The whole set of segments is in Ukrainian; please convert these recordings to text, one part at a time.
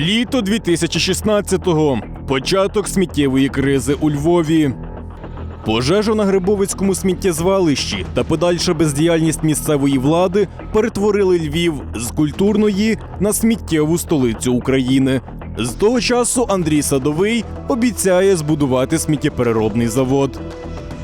Літо 2016-го. Початок сміттєвої кризи у Львові. Пожежа на Грибовицькому сміттєзвалищі та подальша бездіяльність місцевої влади перетворили Львів з культурної на сміттєву столицю України. З того часу Андрій Садовий обіцяє збудувати сміттєпереробний завод.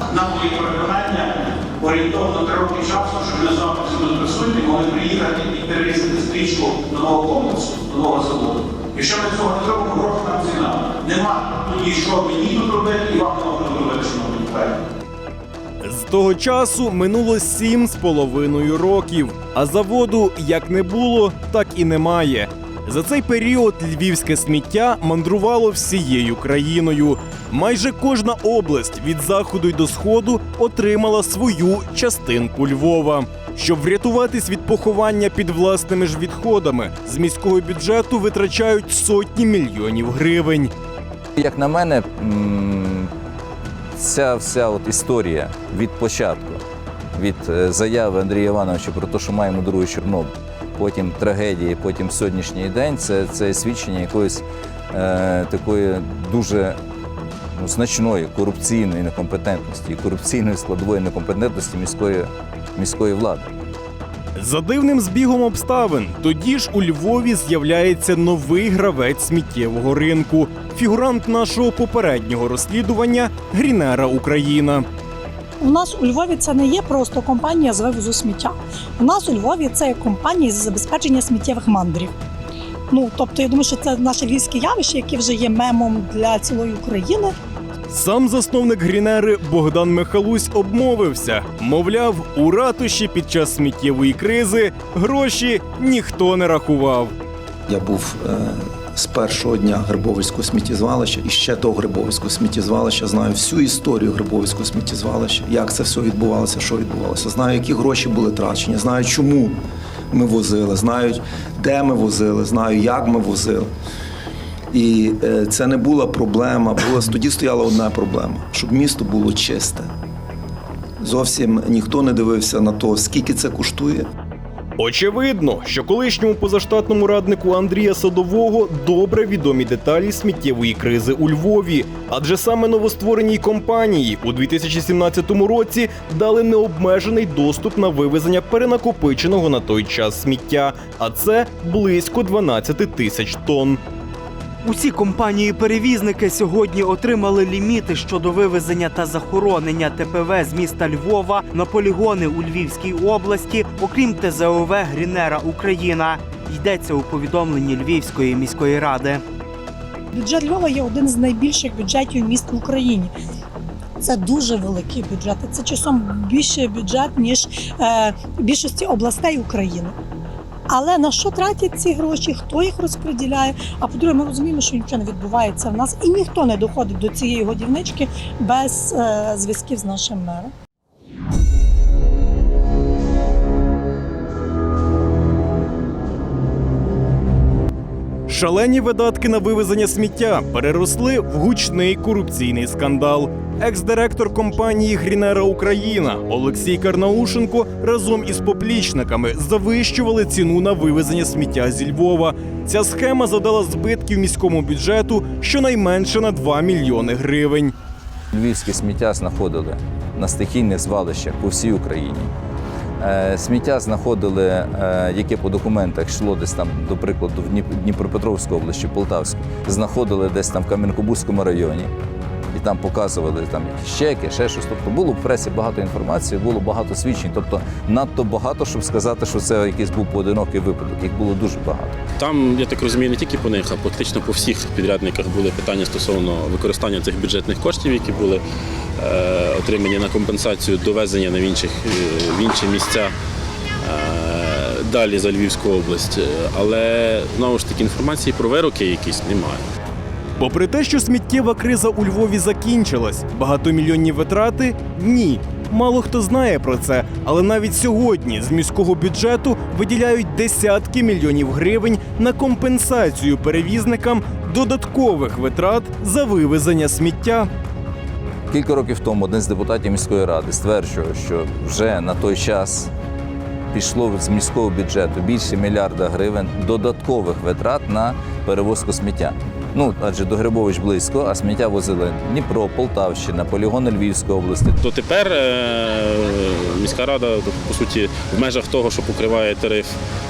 На мої переконання орієнтовно три роки часу, щоб ми з вами присутні могли приїхати і перерізати стрічку нового комплексу, нового заводу. Якщо ми цього не зробимо, гроші нам ціна. Нема тоді, що мені тут робити, і вам не можна робити, шановні колеги. З того часу минуло сім з половиною років, а заводу як не було, так і немає. За цей період львівське сміття мандрувало всією країною. Майже кожна область від заходу й до сходу отримала свою частинку Львова. Щоб врятуватись від поховання під власними ж відходами, з міського бюджету витрачають сотні мільйонів гривень. Як на мене, ця вся от історія від початку, від е, заяви Андрія Івановича про те, що маємо другий Чорнобиль, потім трагедії, потім сьогоднішній день, це, це свідчення якоїсь е, такої дуже ну, значної корупційної некомпетентності і корупційної складової некомпетентності міської, міської влади. За дивним збігом обставин, тоді ж у Львові з'являється новий гравець сміттєвого ринку, фігурант нашого попереднього розслідування Грінера Україна. У нас у Львові це не є просто компанія з вивозу сміття. У нас у Львові це є компанія з забезпечення сміттєвих мандрів. Ну тобто, я думаю, що це наше львівське явище, яке вже є мемом для цілої України. Сам засновник Грінери Богдан Михалусь обмовився. Мовляв, у ратуші під час сміттєвої кризи гроші ніхто не рахував. Я був е, з першого дня Грибовицького сміттєзвалища і ще до Грибовицького сміттєзвалища знаю всю історію Грибовицького сміттєзвалища, як це все відбувалося, що відбувалося. Знаю, які гроші були трачені, знаю, чому ми возили, знаю, де ми возили, знаю, як ми возили. І е, це не була проблема. Була тоді стояла одна проблема, щоб місто було чисте. Зовсім ніхто не дивився на то, скільки це коштує. Очевидно, що колишньому позаштатному раднику Андрія Садового добре відомі деталі сміттєвої кризи у Львові, адже саме новоствореній компанії у 2017 році дали необмежений доступ на вивезення перенакопиченого на той час сміття, а це близько 12 тисяч тонн. Усі компанії-перевізники сьогодні отримали ліміти щодо вивезення та захоронення ТПВ з міста Львова на полігони у Львівській області, окрім ТЗОВ Грінера Україна. Йдеться у повідомленні Львівської міської ради. Бюджет Львова є один з найбільших бюджетів міст в Україні. Це дуже великий бюджет. Це часом більший бюджет ніж е, більшості областей України. Але на що тратять ці гроші? Хто їх розподіляє? А по-друге, ми розуміємо, що нічого не відбувається в нас, і ніхто не доходить до цієї годівнички без е, зв'язків з нашим мером. Шалені видатки на вивезення сміття переросли в гучний корупційний скандал. Екс-директор компанії Грінера Україна Олексій Карнаушенко разом із поплічниками завищували ціну на вивезення сміття зі Львова. Ця схема завдала збитків міському бюджету щонайменше на 2 мільйони гривень. Львівське сміття знаходили на стихійних звалищах по всій Україні. Е, Сміття знаходили, е, яке по документах йшло десь там, до прикладу, в Дніпропетровській область Полтавську, знаходили десь там в Кам'янкобузькому районі. І там показували там якісь чеки, ще щось. Тобто було в пресі багато інформації, було багато свідчень. Тобто надто багато, щоб сказати, що це якийсь був поодинокий випадок. Їх було дуже багато. Там, я так розумію, не тільки по них, а практично по всіх підрядниках були питання стосовно використання цих бюджетних коштів, які були е, отримані на компенсацію довезення на інших, е, в інші місця е, далі за Львівську область. Але знову ж таки інформації про вироки якісь немає. Попри те, що сміттєва криза у Львові закінчилась, багатомільйонні витрати ні. Мало хто знає про це, але навіть сьогодні з міського бюджету виділяють десятки мільйонів гривень на компенсацію перевізникам додаткових витрат за вивезення сміття. Кілька років тому один з депутатів міської ради стверджував, що вже на той час пішло з міського бюджету більше мільярда гривень додаткових витрат на перевозку сміття. Ну адже до Грибович близько, а сміття возили Дніпро, Полтавщина, полігони Львівської області. То тепер е, міська рада, по суті, в межах того, що покриває тариф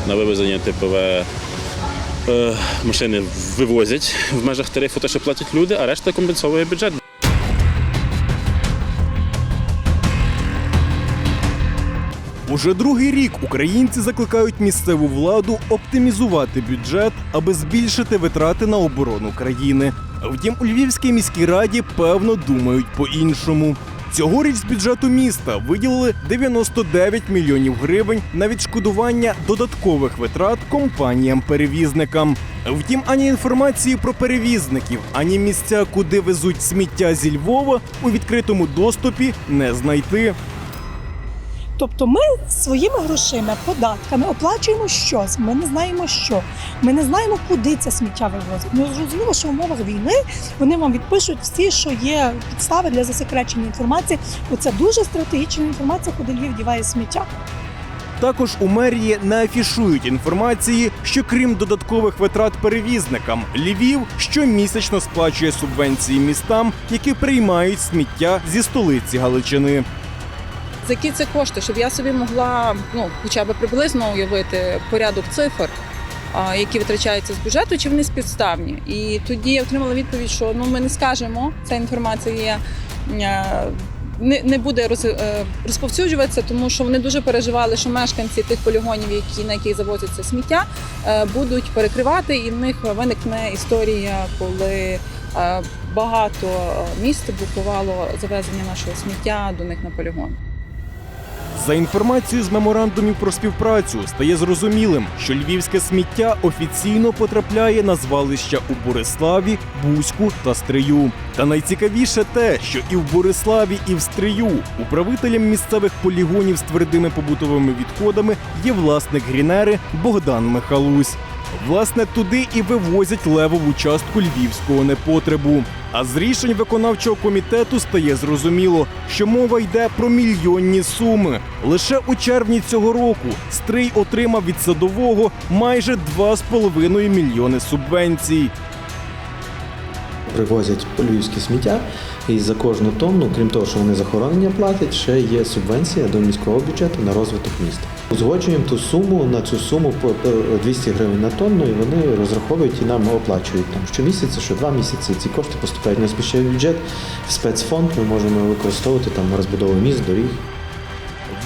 на вивезення ТПВ. е, Машини вивозять в межах тарифу те, що платять люди, а решта компенсовує бюджет. Уже другий рік українці закликають місцеву владу оптимізувати бюджет, аби збільшити витрати на оборону країни. Втім, у Львівській міській раді певно думають по-іншому. Цьогоріч з бюджету міста виділили 99 мільйонів гривень на відшкодування додаткових витрат компаніям-перевізникам. Втім, ані інформації про перевізників, ані місця, куди везуть сміття зі Львова, у відкритому доступі не знайти. Тобто ми своїми грошима, податками оплачуємо щось. Ми не знаємо що. Ми не знаємо, куди це сміття вивозять. Ну зрозуміло, що в умовах війни вони вам відпишуть всі, що є підстави для засекречення інформації. Бо це дуже стратегічна інформація, куди Львів діває сміття. Також у мерії не афішують інформації, що крім додаткових витрат перевізникам, Львів щомісячно сплачує субвенції містам, які приймають сміття зі столиці Галичини. За які це кошти, щоб я собі могла ну хоча б приблизно уявити порядок цифр, які витрачаються з бюджету, чи вони співставні. І тоді я отримала відповідь, що ну ми не скажемо, ця інформація є. е, Не, не буде роз, е, розповсюджуватися, тому що вони дуже переживали, що мешканці тих полігонів, які на яких завозиться сміття, е, будуть перекривати, і в них виникне історія, коли багато міст блокувало завезення нашого сміття до них на полігон. За інформацією з меморандумів про співпрацю стає зрозумілим, що львівське сміття офіційно потрапляє на звалища у Бориславі, Бузьку та Стрию. Та найцікавіше те, що і в Бориславі, і в Стрию управителем місцевих полігонів з твердими побутовими відходами є власник грінери Богдан Михалусь. Власне, туди і вивозять левову частку львівського непотребу. А з рішень виконавчого комітету стає зрозуміло, що мова йде про мільйонні суми. Лише у червні цього року Стрий отримав від садового майже 2,5 мільйони субвенцій. привозять львівське сміття, і за кожну тонну, крім того, що вони захоронення платять, ще є субвенція до міського бюджету на розвиток міста. Узгоджуємо ту суму на цю суму по по 200 гривень на тонну, і вони розраховують і нам оплачують там щомісяця, що два місяці. Ці кошти поступають на міський бюджет в спецфонд. Ми можемо використовувати там розбудову міст, доріг.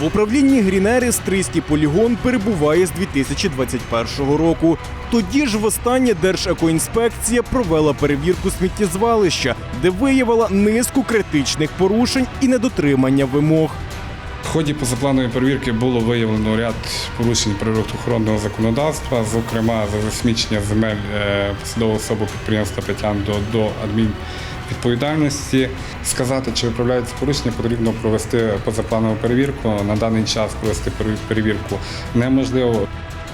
В управлінні Грінери Стрийський полігон перебуває з 2021 року. Тоді ж востаннє Держекоінспекція провела перевірку сміттєзвалища, де виявила низку критичних порушень і недотримання вимог. В ході позапланової перевірки було виявлено ряд порушень природоохоронного законодавства, зокрема за засмічення земель е, особи підприємства Петян до, до адмінвідповідальності. Сказати, чи виправляються порушення, потрібно провести позапланову перевірку. На даний час провести перевірку неможливо.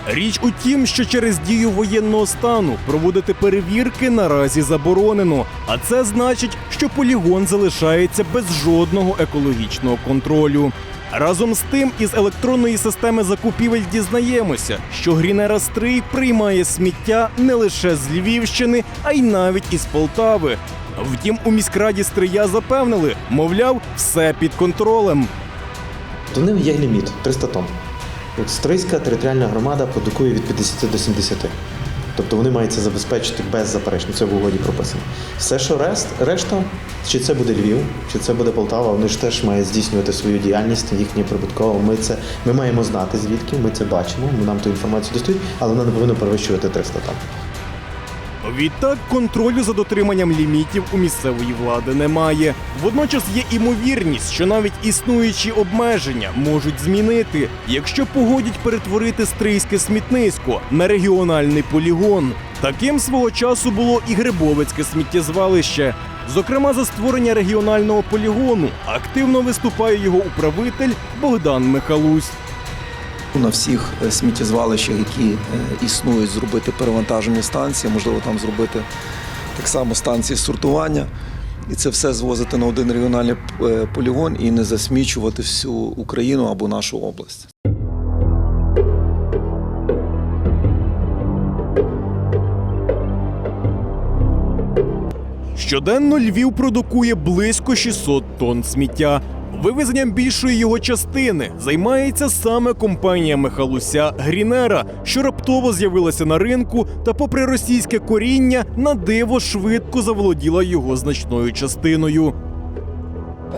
Річ у тім, що через дію воєнного стану проводити перевірки наразі заборонено. А це значить, що полігон залишається без жодного екологічного контролю. Разом з тим, із електронної системи закупівель дізнаємося, що Грінера Стрий приймає сміття не лише з Львівщини, а й навіть із Полтави. Втім, у міськраді Стрия запевнили, мовляв, все під контролем. В них є ліміт 300 тонн. От Стрийська територіальна громада продукує від 50 до 70. Тобто вони мають це забезпечити беззаперечно, це в угоді прописано. Все, що рест, решта, чи це буде Львів, чи це буде Полтава, вони ж теж мають здійснювати свою діяльність, їхнє прибутково. Ми це ми маємо знати звідки, ми це бачимо, ми нам ту інформацію достають, але вона не повинна перевищувати 300 тонн. Відтак контролю за дотриманням лімітів у місцевої влади немає. Водночас є імовірність, що навіть існуючі обмеження можуть змінити, якщо погодять перетворити стрийське смітнисько на регіональний полігон. Таким свого часу було і Грибовицьке сміттєзвалище. Зокрема, за створення регіонального полігону активно виступає його управитель Богдан Михалусь на всіх е, сміттєзвалищах, які е, існують, зробити перевантажені станції, можливо, там зробити так само станції сортування. І це все звозити на один регіональний е, полігон і не засмічувати всю Україну або нашу область. Щоденно Львів продукує близько 600 тонн сміття. Вивезенням більшої його частини займається саме компанія Михалуся Грінера, що раптово з'явилася на ринку та, попри російське коріння, на диво швидко заволоділа його значною частиною.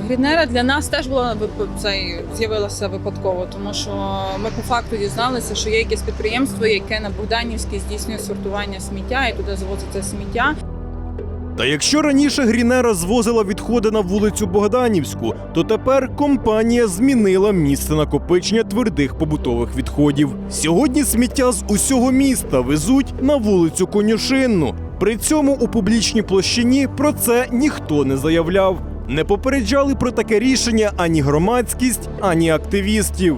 Грінера для нас теж була цей з'явилася випадково, тому що ми по факту дізналися, що є якесь підприємство, яке на Богданівській здійснює сортування сміття і туди завозиться сміття. Та якщо раніше Грінера звозила відходи на вулицю Богданівську, то тепер компанія змінила місце накопичення твердих побутових відходів. Сьогодні сміття з усього міста везуть на вулицю Конюшинну. При цьому у публічній площині про це ніхто не заявляв. Не попереджали про таке рішення ані громадськість, ані активістів.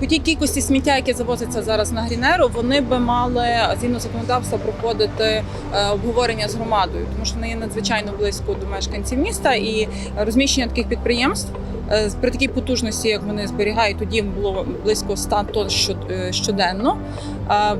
По тій кількості сміття, яке завозиться зараз на Грінеру, вони би мали згідно законодавства проходити е, обговорення з громадою, тому що вони є надзвичайно близько до мешканців міста і розміщення таких підприємств. Е, При такій потужності, як вони зберігають, тоді було близько 100 тонн е, щоденно.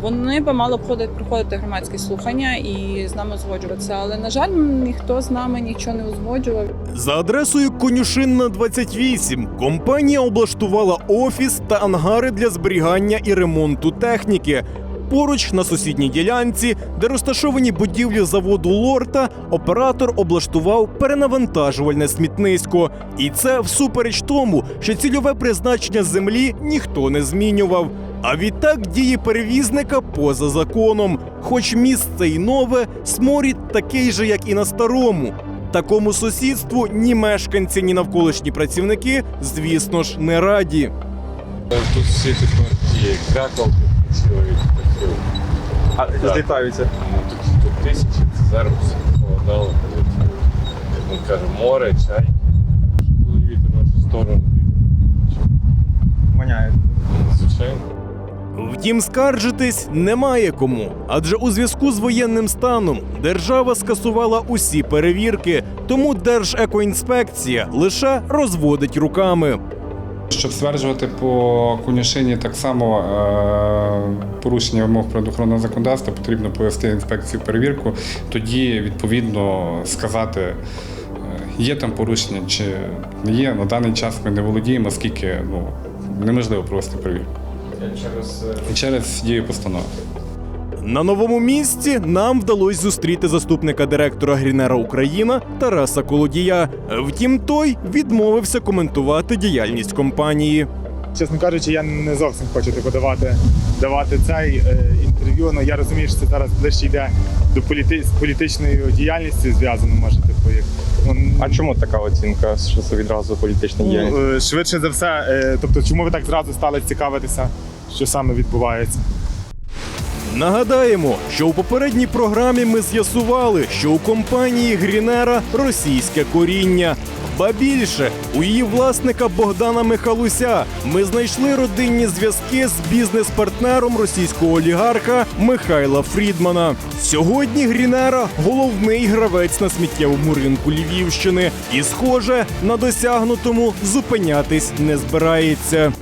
Вони би мали проходити, громадські слухання і з нами узгоджуватися. Але на жаль, ніхто з нами нічого не узгоджував. За адресою Конюшинна 28 компанія облаштувала офіс та ангари для зберігання і ремонту техніки. Поруч на сусідній ділянці, де розташовані будівлі заводу Лорта, оператор облаштував перенавантажувальне смітнисько. І це всупереч тому, що цільове призначення землі ніхто не змінював. А відтак дії перевізника поза законом. Хоч місце й нове, сморід такий же, як і на старому. Такому сусідству ні мешканці, ні навколишні працівники, звісно ж, не раді. Тут всі крякалки цілий хотів. А злітаються. Ну тут, тут тисячі, це зараз все похолодало. Тут, він каже, море, чай. Коли вітер в нашу сторону, Воняють. звичайно. Втім, скаржитись немає кому, адже у зв'язку з воєнним станом держава скасувала усі перевірки, тому Держекоінспекція лише розводить руками. Щоб стверджувати по конюшині так само е, порушення вимог природоохоронного законодавства, потрібно повести інспекцію перевірку, тоді відповідно сказати, е, є там порушення чи не є. На даний час ми не володіємо, оскільки ну, неможливо провести перевірку. Через через дію постанови. На новому місці нам вдалося зустріти заступника директора Грінера Україна Тараса Колодія. Втім, той відмовився коментувати діяльність компанії. Чесно кажучи, я не зовсім хочу типу, давати, давати цей е, інтерв'ю. Ну я розумію, що це зараз ближче йде до політи, з політичною діяльністю зв'язано, може, типу, як. Ну, А чому така оцінка, що це відразу політична діяльність? ну, е, швидше за все, е, тобто, чому ви так зразу стали цікавитися, що саме відбувається? Нагадаємо, що у попередній програмі ми з'ясували, що у компанії Грінера російське коріння. Ба більше у її власника Богдана Михалуся ми знайшли родинні зв'язки з бізнес-партнером російського олігарха Михайла Фрідмана. Сьогодні Грінера головний гравець на сміттєвому ринку Львівщини, і, схоже, на досягнутому зупинятись не збирається.